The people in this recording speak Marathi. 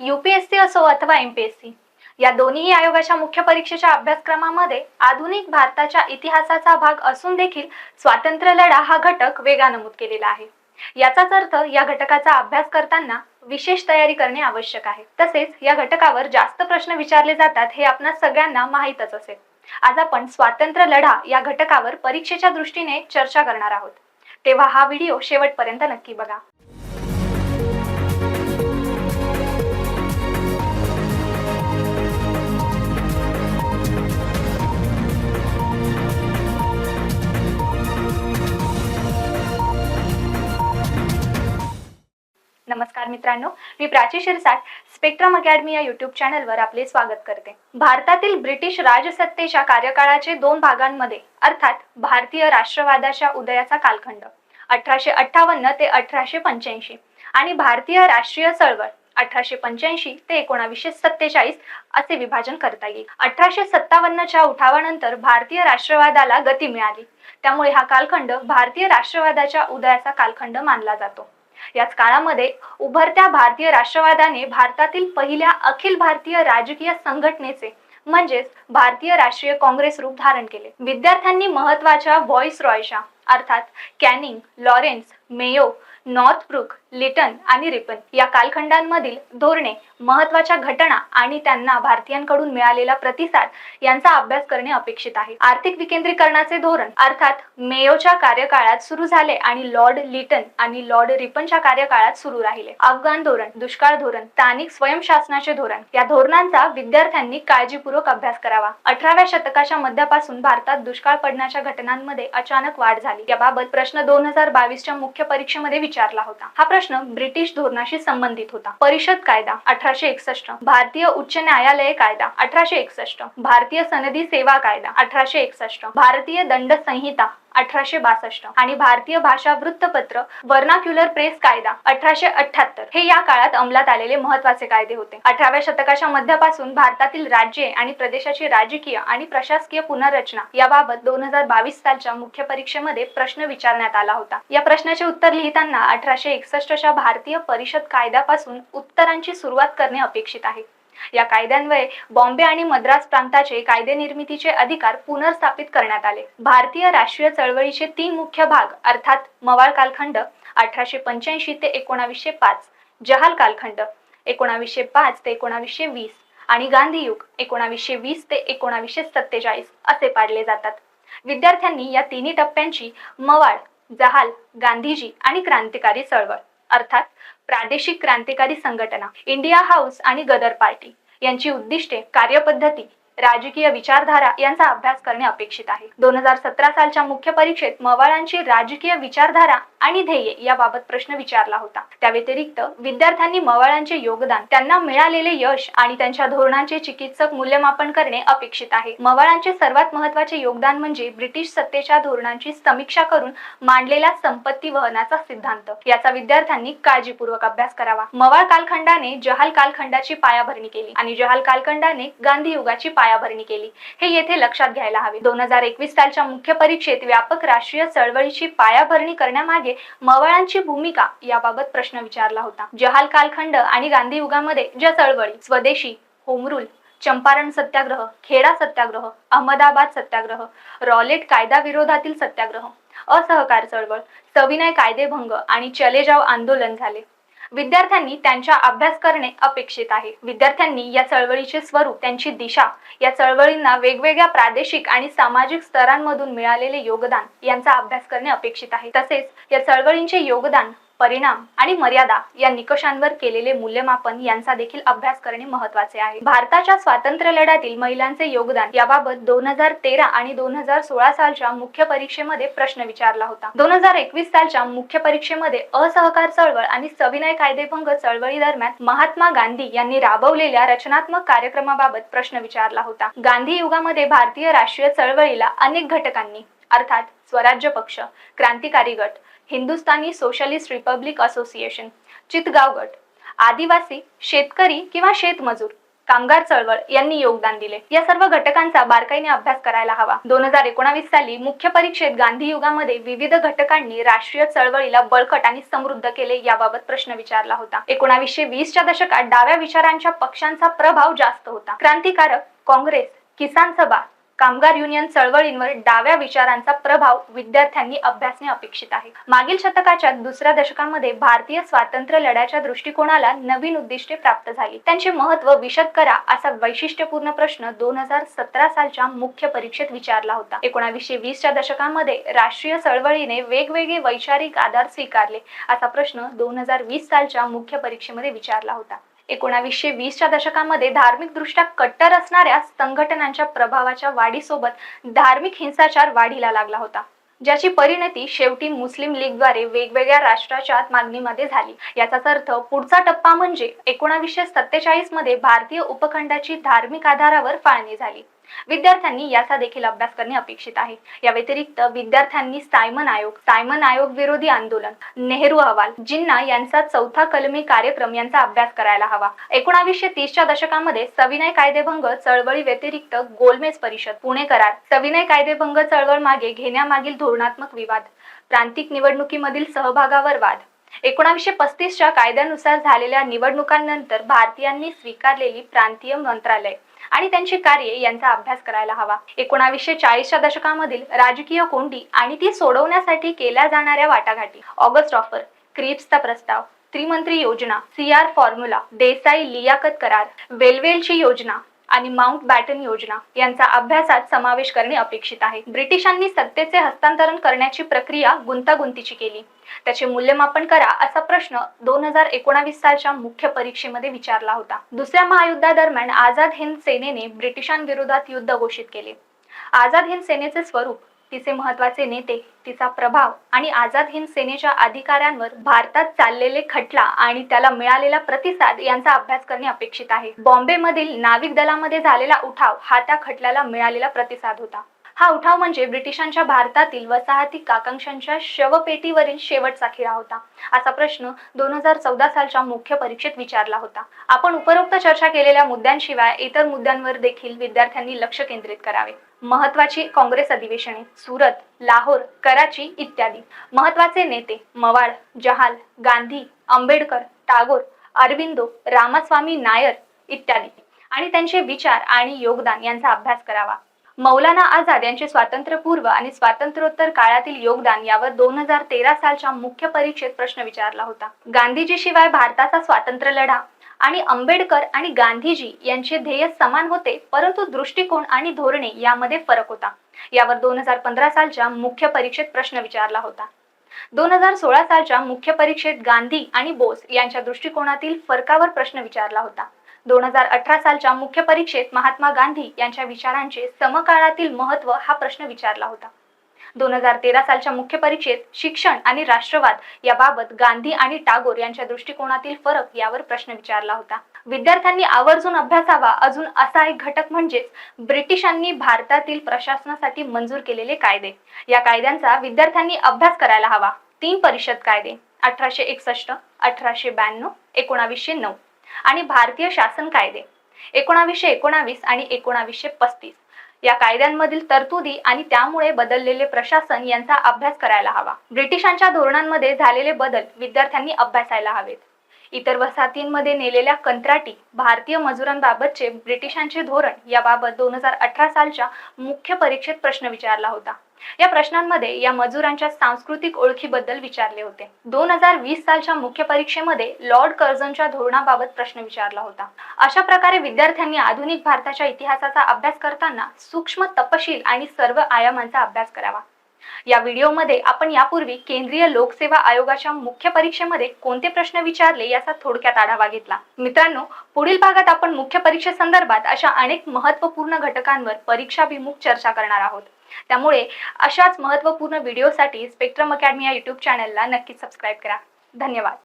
युपीएससी असो अथवा एमपीएससी या दोन्ही आयोगाच्या मुख्य परीक्षेच्या अभ्यासक्रमामध्ये आधुनिक भारताच्या इतिहासाचा भाग असून देखील स्वातंत्र्य लढा हा घटक वेगा नमूद केलेला आहे. याचाच अर्थ या घटकाचा अभ्यास करताना विशेष तयारी करणे आवश्यक आहे. तसेच या घटकावर जास्त प्रश्न विचारले जातात हे आपणा सगळ्यांना माहीतच असेल. आज आपण स्वातंत्र्य लढा या घटकावर परीक्षेच्या दृष्टीने चर्चा करणार आहोत. तेव्हा हा व्हिडिओ शेवटपर्यंत नक्की बघा. नमस्कार मित्रांनो मी प्राची शिरसाट स्पेक्ट्रम अकॅडमी या युट्यूब चॅनलवर आपले स्वागत करते. भारतातील ब्रिटिश राजसत्तेच्या कार्यकाळाचे दोन भागांमध्ये अर्थात भारतीय राष्ट्रवादाच्या उदयाचा कालखंड अठराशे अठ्ठावन्न ते अठराशे पंच्याऐंशी आणि भारतीय राष्ट्रीय चळवळ अठराशे पंच्याऐंशी ते एकोणावीसशे सत्तेचाळीस असे विभाजन करता येईल. अठराशे सत्तावन्नच्या उठावानंतर भारतीय राष्ट्रवादाला गती मिळाली. त्यामुळे हा कालखंड भारतीय राष्ट्रवादाच्या उदयाचा कालखंड मानला जातो. याच काळामध्ये उभरत्या भारतीय राष्ट्रवादाने भारतातील पहिल्या अखिल भारतीय राजकीय संघटनेचे म्हणजेच भारतीय राष्ट्रीय काँग्रेस रूप धारण केले. विद्यार्थ्यांनी महत्त्वाच्या व्हॉइस रॉयच्या अर्थात Canning Lawrence Mayo Northbrook Lytton आणि रिपन या कालखंडांमधील धोरणे महत्त्वाच्या घटना आणि त्यांना भारतीयांकडून मिळालेला प्रतिसाद यांचा अभ्यास करणे अपेक्षित आहे. आर्थिक विकेंद्रीकरणाचे धोरण अर्थात मेयोच्या कार्यकाळात सुरू झाले आणि लॉर्ड लिटन आणि लॉर्ड रिपनच्या कार्यकाळात सुरू राहिले. अफगाण धोरण दुष्काळ धोरण स्थानिक स्वयंशासनाचे धोरण या धोरणांचा विद्यार्थ्यांनी काळजीपूर्वक अभ्यास करावा. अठराव्या शतकाच्या मध्यापासून भारतात दुष्काळ पडण्याच्या घटनांमध्ये अचानक वाढ झाली. याबाबत प्रश्न दोन हजार बावीसच्या मुख्य परीक्षेमध्ये विचारला होता. हा प्रश्न ब्रिटिश धोरणाशी संबंधित होता. परिषद कायदा अठराशे एकसष्ट. भारतीय उच्च न्यायालय कायदा अठराशे एकसष्ट. भारतीय सनदी सेवा कायदा अठराशे एकसष्ट. भारतीय दंड संहिता अठराशे बासष्ट. आणि भारतीय भाषा वृत्तपत्र वर्नाक्युलर प्रेस कायदा अठराशे अठ्याहत्तर हे या काळात अंमलात आलेले महत्त्वाचे कायदे होते. अठराव्या शतकाच्या मध्यापासून भारतातील राज्ये आणि प्रदेशाची राजकीय आणि प्रशासकीय पुनर्रचना याबाबत दोन हजार बावीस सालच्या मुख्य परीक्षेमध्ये प्रश्न विचारण्यात आला होता. या प्रश्नाचे उत्तर लिहिताना अठराशे एकसष्टच्या भारतीय परिषद कायद्यापासून उत्तरांची सुरुवात करणे अपेक्षित आहे. या कायद्यान्वये बॉम्बे आणि मद्रास प्रांताचे कायदे निर्मितीचे अधिकार पुनर्स्थापित करण्यात आले. भारतीय राष्ट्रीय चळवळीचे तीन मुख्य भाग अर्थात मवाळ कालखंड अठराशे पंच्याऐंशी ते एकोणावीसशे पाच जहाल कालखंड एकोणावीसशे पाच ते एकोणावीसशे वीस आणि गांधी युग एकोणावीसशे वीस ते एकोणावीसशे सत्तेचाळीस असे पाडले जातात. विद्यार्थ्यांनी या तिन्ही टप्प्यांची मवाळ जहाल गांधीजी आणि क्रांतिकारी चळवळ अर्थात प्रादेशिक क्रांतिकारी संघटना इंडिया हाऊस आणि गदर पार्टी यांची उद्दिष्टे कार्यपद्धती राजकीय विचारधारा यांचा अभ्यास करणे अपेक्षित आहे. दोन हजार सतरा सालच्या मुख्य परीक्षेत मवाळांची राजकीय विचारधारा आणि ध्येय याबाबत प्रश्न विचारला होता. त्या व्यतिरिक्त विद्यार्थ्यांनी मवाळांचे योगदान त्यांना मिळालेले यश आणि त्यांच्या धोरणांचे चिकित्सक मूल्यमापन करणे अपेक्षित आहे. मवाळांचे सर्वात महत्त्वाचे योगदान म्हणजे ब्रिटिश सत्तेच्या धोरणांची समीक्षा करून मांडलेला संपत्ती वहनाचा सिद्धांत. याचा विद्यार्थ्यांनी काळजीपूर्वक अभ्यास करावा. मवाळ कालखंडाने जहाल कालखंडाची पायाभरणी केली आणि जहाल कालखंडाने गांधी युगाची पायाभरणी केली. हे येथे लक्षात घ्यायला हवे. दोन हजार एकवीस सालच्या मुख्य परीक्षेत व्यापक राष्ट्रीय चळवळीची पायाभरणी करण्यामागे मवाळांची भूमिका याबाबत प्रश्न विचारला होता. जहाल कालखंड आणि गांधी युगामध्ये ज्या चळवळी Swadeshi home rule Champaran satyagraha Kheda satyagraha Ahmedabad satyagraha Rowlatt कायदा विरोधातील सत्याग्रह असहकार चळवळ सविनय कायदेभंग आणि चले जाव आंदोलन झाले. विद्यार्थ्यांनी त्यांचा अभ्यास करणे अपेक्षित आहे. विद्यार्थ्यांनी या चळवळीचे स्वरूप त्यांची दिशा या चळवळींना वेगवेगळ्या प्रादेशिक आणि सामाजिक स्तरांमधून मिळालेले योगदान यांचा अभ्यास करणे अपेक्षित आहे. तसेच या चळवळींचे योगदान परिणाम आणि मर्यादा या निकषांवर केलेले मूल्यमापन यांचा देखील अभ्यास करणे महत्त्वाचे आहे. भारताच्या स्वातंत्र्य लढ्यातील महिलांचे योगदान याबाबत दोन हजार तेरा आणि दोन हजार सोळा सालच्या मुख्य परीक्षेमध्ये प्रश्न विचारला होता. दोन हजार एकवीस सालच्या मुख्य परीक्षेमध्ये असहकार चळवळ आणि सविनय कायदेभंग चळवळी दरम्यान महात्मा गांधी यांनी राबवलेल्या रचनात्मक कार्यक्रमाबाबत प्रश्न विचारला होता. गांधी युगामध्ये भारतीय राष्ट्रीय चळवळीला अनेक घटकांनी अर्थात स्वराज्य पक्ष क्रांतिकारी गट Hindustani socialist republic association Chittagong गट आदिवासी शेतकरी किंवा शेतमजूर कामगार चळवळ यांनी योगदान दिले. या सर्व घटकांचा बारकाईने अभ्यास करायला हवा. दोन हजार एकोणावीस साली मुख्य परीक्षेत गांधी युगामध्ये विविध घटकांनी राष्ट्रीय चळवळीला बळकट आणि समृद्ध केले याबाबत प्रश्न विचारला होता. एकोणावीसशे वीसच्या दशकात डाव्या विचारांच्या पक्षांचा प्रभाव जास्त होता. क्रांतिकारक काँग्रेस किसान सभा कामगार युनियन चळवळींवर डाव्या विचारांचा प्रभाव विद्यार्थ्यांनी अभ्यासणे अपेक्षित आहे. मागील शतकाच्या दुसऱ्या दशकामध्ये भारतीय स्वातंत्र्य लढ्याच्या दृष्टिकोनाला नवीन उद्दिष्टे प्राप्त झाली. त्यांचे महत्त्व विशद करा असा वैशिष्ट्यपूर्ण प्रश्न दोन हजार सतरा सालच्या मुख्य परीक्षेत विचारला होता. एकोणावीसशे वीसच्या दशकामध्ये राष्ट्रीय चळवळीने वेगवेगळे वैचारिक आधार स्वीकारले असा प्रश्न दोन हजार वीस सालच्या मुख्य परीक्षेमध्ये विचारला होता. एकोणावीसशे वीसच्या दशकामध्ये धार्मिक दृष्ट्या कट्टर असणाऱ्या संघटनांच्या प्रभावाच्या वाढीसोबत धार्मिक हिंसाचार वाढीला लागला होता ज्याची परिणती शेवटी मुस्लिम लीगद्वारे वेगवेगळ्या राष्ट्राच्या मागणीमध्ये झाली. याचाच अर्थ पुढचा टप्पा म्हणजे एकोणावीसशे सत्तेचाळीसमध्ये भारतीय उपखंडाची धार्मिक आधारावर फाळणी झाली. विद्यार्थ्यांनी याचा देखील अभ्यास करणे अपेक्षित आहे. या व्यतिरिक्त विद्यार्थ्यांनी सायमन आयोग सायमन आयोग विरोधी आंदोलन नेहरू अहवाल जिन्ना यांचा चौथा कलमी कार्यक्रम यांचा अभ्यास करायला हवा. एकोणावीसशे तीसच्या दशकामध्ये सविनय कायदेभंग चळवळी व्यतिरिक्त गोलमेज परिषद पुणे करार सविनय कायदेभंग चळवळ मागे घेण्यामागील धोरणात्मक विवाद प्रांतिक निवडणुकीमधील सहभागावर वाद. एकोणाशे पस्तीसच्या कायद्यानुसार झालेल्या निवडणुकांनंतर भारतीयांनी स्वीकारलेली प्रांतीय मंत्रालय. आणि त्यांची कार्ये यांचा अभ्यास करायला हवा. एकोणावीसशे चाळीसच्या दशकामधील राजकीय कोंडी आणि ती सोडवण्यासाठी केल्या जाणाऱ्या वाटाघाटी. ऑगस्ट ऑफर क्रिप्सचा प्रस्ताव त्रिमंत्री योजना C R formula Desai Liaquat करार वेलवेलची योजना आणि माउंट बॅटन योजना यांचा अभ्यासात समावेश करणे अपेक्षित आहे. ब्रिटिशांनी सत्तेचे हस्तांतरण करण्याची प्रक्रिया गुंतागुंतीची केली. त्याचे मूल्यमापन करा असा प्रश्न दोन हजार एकोणावीस सालच्या मुख्य परीक्षेमध्ये विचारला होता. दुसऱ्या महायुद्धादरम्यान आझाद हिंद सेनेने ब्रिटिशांविरोधात युद्ध घोषित केले. आझाद हिंद सेनेचे स्वरूप तिचे महत्त्वाचे नेते तिचा प्रभाव आणि आझाद हिंद सेनेच्या अधिकाऱ्यांवर भारतात चाललेले खटला आणि त्याला मिळालेला प्रतिसाद यांचा अभ्यास करणे अपेक्षित आहे. बॉम्बे मधील नाविक दलामध्ये झालेला उठाव हा त्या खटल्याला मिळालेला प्रतिसाद होता. हा उठाव म्हणजे ब्रिटिशांच्या भारतातील वसाहती काकांक्षांच्या शवपेटीवरील शेवटचा खिळा होता. असा प्रश्न दोन हजार चौदा सालच्या मुख्य परीक्षेत विचारला होता. आपण उपरोक्त चर्चा केलेल्या मुद्द्यांशिवाय इतर मुद्द्यांवर देखील विद्यार्थ्यांनी लक्ष केंद्रित करावे. महत्वाची काँग्रेस अधिवेशने सुरत लाहोर कराची इत्यादी. महत्त्वाचे नेते मवाळ जहाल गांधी आंबेडकर टागोर अरविंदो रामास्वामी नायर इत्यादी. आणि त्यांचे विचार आणि योगदान यांचा अभ्यास करावा. मौलाना आझाद यांचे स्वातंत्र्यपूर्व आणि स्वातंत्र्योत्तर काळातील योगदान यावर दोन हजार तेरा सालच्या मुख्य परीक्षेत प्रश्न विचारला होता. गांधीजीशिवाय भारताचा स्वातंत्र्य लढा आणि आंबेडकर आणि गांधीजी यांचे ध्येय समान होते परंतु दृष्टिकोन आणि धोरणे यामध्ये फरक होता. यावर दोन हजार पंधरा सालच्या मुख्य परीक्षेत प्रश्न विचारला होता. दोन हजार सोळा सालच्या मुख्य परीक्षेत गांधी आणि बोस यांच्या दृष्टिकोनातील फरकावर प्रश्न विचारला होता. दोन हजार अठरा सालच्या मुख्य परीक्षेत महात्मा गांधी यांच्या विचारांचे समकाळातील महत्त्व हा प्रश्न विचारला होता. दोन हजार तेरा सालच्या मुख्य परीक्षेत शिक्षण आणि राष्ट्रवाद याबाबत गांधी आणि टागोर यांच्या दृष्टिकोनातील फरक यावर प्रश्न विचारला होता. विद्यार्थ्यांनी आवर्जून अभ्यासावा अजून असा एक घटक म्हणजेच ब्रिटिशांनी भारतातील प्रशासनासाठी मंजूर केलेले कायदे. या कायद्यांचा विद्यार्थ्यांनी अभ्यास करायला हवा. तीन परिषद कायदे अठराशे एकसष्ट अठराशे ब्याण्णव एकोणावीसशे नऊ. आणि भारतीय शासन कायदे. एकोणावीसशे एकोणावीस आणि एकोणावीसशे पस्तीस. या कायद्यांमधील तरतुदी आणि त्यामुळे बदललेले प्रशासन यांचा अभ्यास करायला हवा. ब्रिटिशांच्या धोरणांमध्ये झालेले बदल विद्यार्थ्यांनी अभ्यासायला हवेत. इतर वसाहतींमध्ये नेलेल्या कंत्राटी भारतीय मजुरांबाबतचे ब्रिटिशांचे धोरण याबाबत दोन हजार अठरा सालच्या मुख्य परीक्षेत प्रश्न विचारला होता. या प्रश्नांमध्ये या मजुरांच्या सांस्कृतिक ओळखीबद्दल विचारले होते. दोन हजार वीस सालच्या मुख्य परीक्षेमध्ये लॉर्ड कर्जनच्या धोरणाबाबत प्रश्न विचारला होता. अशा प्रकारे विद्यार्थ्यांनी आधुनिक भारताच्या इतिहासाचा अभ्यास करताना सूक्ष्म तपशील आणि सर्व आयामांचा अभ्यास करावा. या व्हिडिओमध्ये आपण यापूर्वी केंद्रीय लोकसेवा आयोगाच्या मुख्य परीक्षेमध्ये कोणते प्रश्न विचारले याचा थोडक्यात आढावा घेतला. मित्रांनो पुढील भागात आपण मुख्य परीक्षेसंदर्भात अशा अनेक महत्त्वपूर्ण घटकांवर परीक्षाभिमुख चर्चा करणार आहोत. त्यामुळे अशाच महत्त्वपूर्ण व्हिडिओसाठी स्पेक्ट्रम अकॅडमी या युट्यूब चॅनलला नक्कीच सबस्क्राईब करा. धन्यवाद.